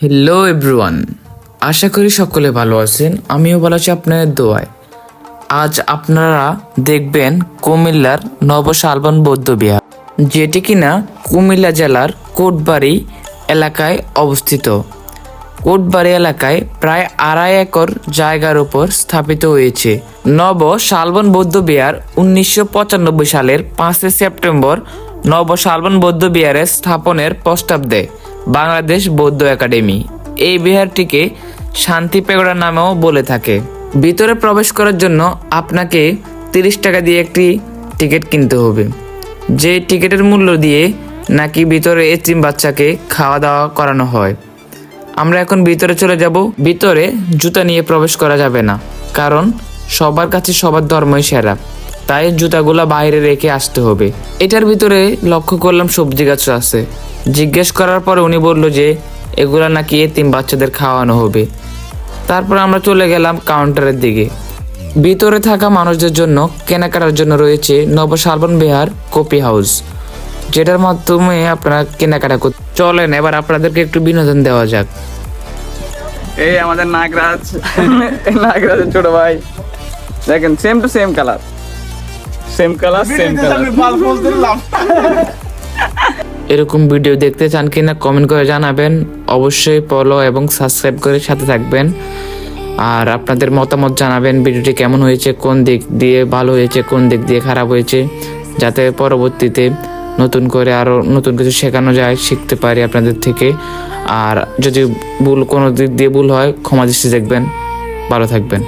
Hello everyone আশা করি সকলে ভালো আছেন। আমিও ভালো আছি আপনাদের দোয়ায়। আজ আপনারা দেখবেন কুমিল্লার নবশালবন বৌদ্ধবিহার যেটি কিনা কুমিল্লা জেলার কোটবাড়ি এলাকায় অবস্থিত। কোটবাড়ি এলাকায় প্রায় আড়াই একর জায়গার উপর স্থাপিত হয়েছে। নব শালবন বৌদ্ধ বিহার উনিশশো সালের পাঁচই সেপ্টেম্বর নব শালবন বৌদ্ধ বিহারের স্থাপনের প্রস্তাব দেয়। বাংলাদেশ বৌদ্ধ একাডেমি। এই বিহারটিকে শান্তি পেগোড়া নামেও বলে থাকে। ভিতরে প্রবেশ করার জন্য আপনাকে তিরিশ টাকা দিয়ে একটি টিকিট কিনতে হবে। যে টিকিটের মূল্য দিয়ে নাকি ভিতরে এতিম বাচ্চাকে খাওয়া দাওয়া করানো হয়। আমরা এখন ভিতরে চলে যাব। ভিতরে জুতা নিয়ে প্রবেশ করা যাবে না, কারণ সবার কাছে সবার ধর্মই সেরা। তাই জুতাগুলা বাইরে রেখে আসতে হবে। এটার ভিতরে লক্ষ্য করলাম সবজি গাছ আছে। জিজ্ঞেস করার পরে উনি বলল যে, এগুলা নাকি এতিম বাচ্চাদের খাওয়ানো হবে। তারপর আমরা চলে গেলাম কাউন্টারের দিকে। ভিতরে থাকা মানুষদের জন্য কেনাকাটার জন্য রয়েছে নবশালবন বিহার কপি হাউস, যেটার মাধ্যমে আপনারা কেনাকাটা করতে চলেন, এবার আপনাদেরকে একটু বিনোদন দেওয়া যাক। এই আমাদের নাগরাজ এই নাগরাজের ছোট ভাই। দেখেন same to same colour same colour same colour এরকম ভিডিও দেখতে চান কিনা কমেন্ট করে জানাবেন। অবশ্যই ফলো এবং সাবস্ক্রাইব করে সাথে থাকবেন। আর আপনাদের মতামত জানাবেন ভিডিওটি কেমন হয়েছে কোন দিক দিয়ে ভালো হয়েছে কোন দিক দিয়ে খারাপ হয়েছে যাতে পরবর্তীতে নতুন করে আরও নতুন কিছু শেখানো যায় শিখতে পারি আপনাদের থেকে। আর যদি ভুল কোনো দিক দিয়ে ভুল হয় ক্ষমা দৃষ্টি দেখবেন। ভালো থাকবেন।